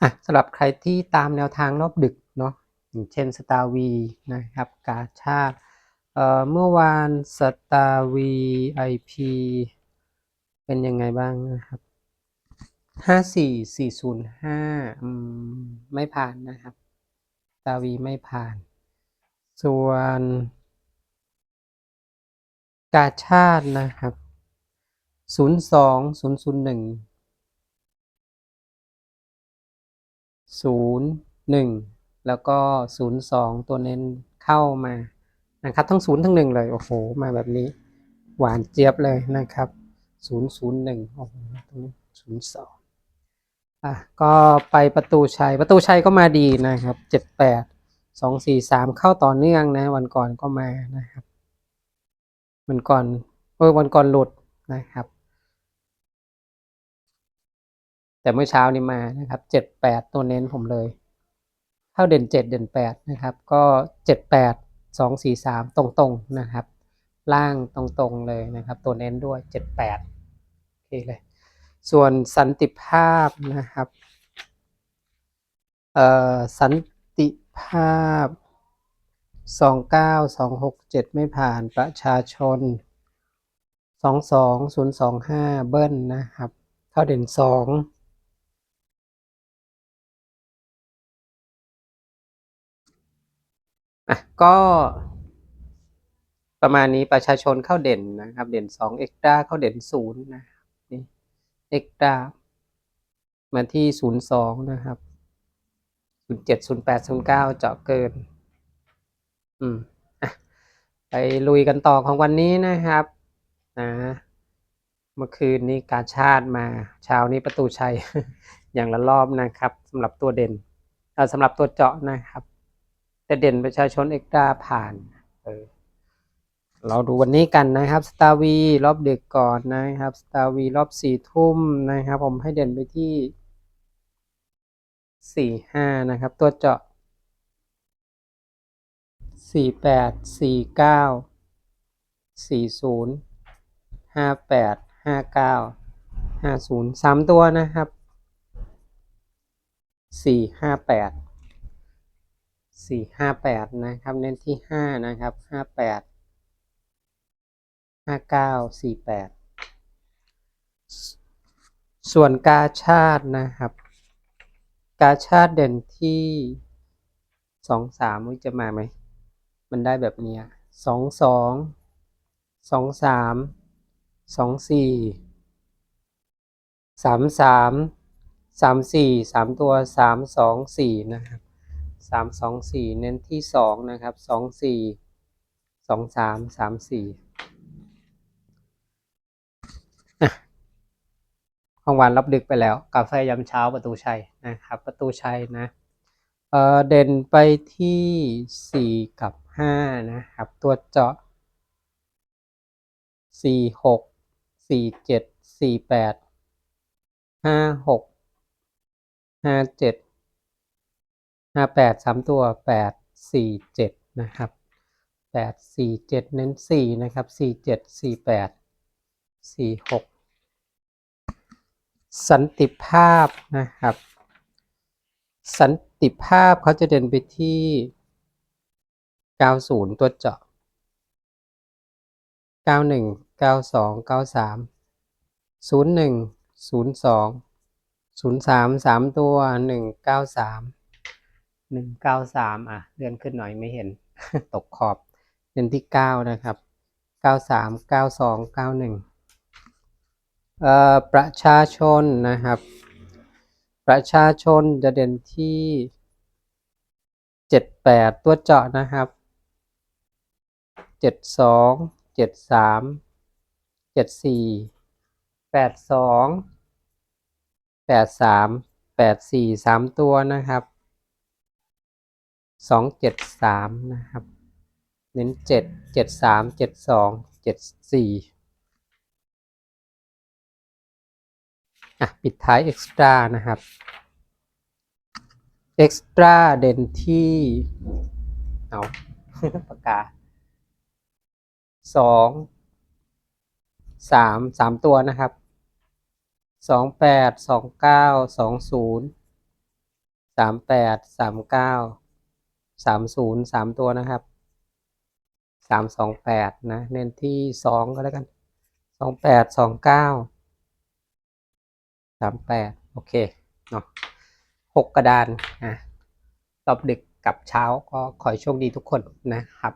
อะสำหรับใครที่ตามแนวทางรอบดึกเนาะอย่างเช่นสตาร์วีนะครับกาชาติเอ่อเมื่อวานสตาร์วีไอพีเป็นยังไงบ้างนะครับห้าสี่สี่ศูนย์ห้าไม่ผ่านนะครับสตาร์วีไม่ผ่าน ส่วน กาชาตินะครับศูน ย์สองศูนย์หนึ่งแล้วก็ศูนย์สองตัวเน้นเข้ามานะครับ ทั้งศูนย์ทั้งหนึ่งเลย โอ้โห มาแบบนี้ หวานเจี๊ยบเลยนะครับศูนย์ศูนย์หนึ่งโอ้โหตรงนี้ศูนย์สองอะก็ไปประตูชัย ประตูชัยก็มาดีนะครับเจ็ดแปดสองสี่สามเข้าต่อเนื่องนะ วันก่อนก็มานะครับ วันก่อนเออวันก่อนหลุดนะครับ แต่เมื่อเช้านี้มานะครับเจ็ดแปดตัวเน้นผมเลย เข้าเด่นเจ็ดเด่นแปดนะครับ ก็เจ็ดแปดสองสี่สามตรงๆนะครับ ล่างตรงๆเลยนะครับ ตัวเน้นด้วยเจ็ดแปดโอเคเลย ส่วนสันติภาพนะครับ เอ่อสันติภาพสองเก้าสองหกเจ็ดไม่ผ่านประชาชนสองสองศูนย์สองห้าเบิ้ลนะครับ เข้าเด่นสอง อะก็ประมาณนี้ประชาชนเข้าเด่นนะครับ เด่นสองเอ็กตราเข้าเด่นศูนย์นะครับนี่เอ็กตรามาที่ศูนย์สองนะครับศูนย์เจ็ดศูนย์แปดศูนย์เก้าเจาะเกิน อืมอะไปลุยกันต่อของวันนี้นะครับนะเมื่อคืนนี้กาชาติมาเช้านี้ประตูชัย อย่างละรอบนะครับสำหรับตัวเด่นสำหรับตัวเจาะนะครับ แต่เด่นประชาชนเอกตาผ่านเออเราดูวันนี้กันนะครับสตาร์วีรอบดึกก่อนนะครับสตาร์วีรอบสี่ทุ่มนะครับ ผมให้เด่นไปที่สี่ห้านะครับ ตัวเจาะสี่แปดสี่เก้าสี่ศูนย์ห้าแปดห้าเก้าห้าศูนย์สามตัวนะครับสี่ห้าแปด สี่ห้าแปดนะครับ เน้นที่ห้านะครับห้าแปดห้าเก้าสี่แปดส่วนกาชาตินะครับ กาชาติเด่นที่สองสามมันจะมาไหม มันได้แบบนี้สองสองสองสามสองสี่สามสามสามสี่สามตัวสามสองสี่นะครับ สามสองสี่เน้นที่สองนะครับสองสี่สองสามสามสี่ของวันรับดึกไปแล้วกาแฟยามเช้าประตูชัยนะครับ ประตูชัยนะเเด่นไปที่ 4 กับ 5 นะครับ ตัวเจาะ 4 6 4 7 4 8 5 6 5 7 นะแปดสามตัวแปดสี่เจ็ดนะครับแปดสี่เจ็ดเน้นสี่นะครับสี่เจ็ดสี่แปดสี่หกสันติภาพนะครับ สันติภาพเขาจะเดินไปที่เก้าศูนย์ตัวเจาะเก้าหนึ่งเก้าสองเก้าสามศูนย์หนึ่งศูนย์สองศูนย์สามสามตัวหนึ่งเก้าสาม หนึ่งเก้าสามอะเลื่อนขึ้นหน่อยไม่เห็น ตกขอบเน้นที่เก้านะครับเก้าสามเก้าสองเก้าหนึ่งเอ่อประชาชนนะครับ ประชาชนจะเด่นที่เจ็ดแปดตัวเจาะนะครับเจ็ดสองเจ็ดสามเจ็ดสี่แปดสองแปดสามแปดสี่สามตัวนะครับ สองเจ็ดสามนะครับ เน้นเจ็ดเจ็ดสามเจ็ดสองเจ็ดสี่อะปิดท้ายเอ็กซ์ตร้านะครับเอ็กซ์ตร้าเด่นที่เอาปากกาสองสามสามตัวนะครับสองแปดสองเก้าสองศูนย์สามแปดสามเก้า สามศูนย์สามตัวนะครับสามสองแปดนะเน้นที่สองก็แล้วกันสองแปดสองเก้าสามแปดโอเคเนาะหกกระดานอะรอบดึกกับเช้าก็ขอโชคดีทุกคนนะครับ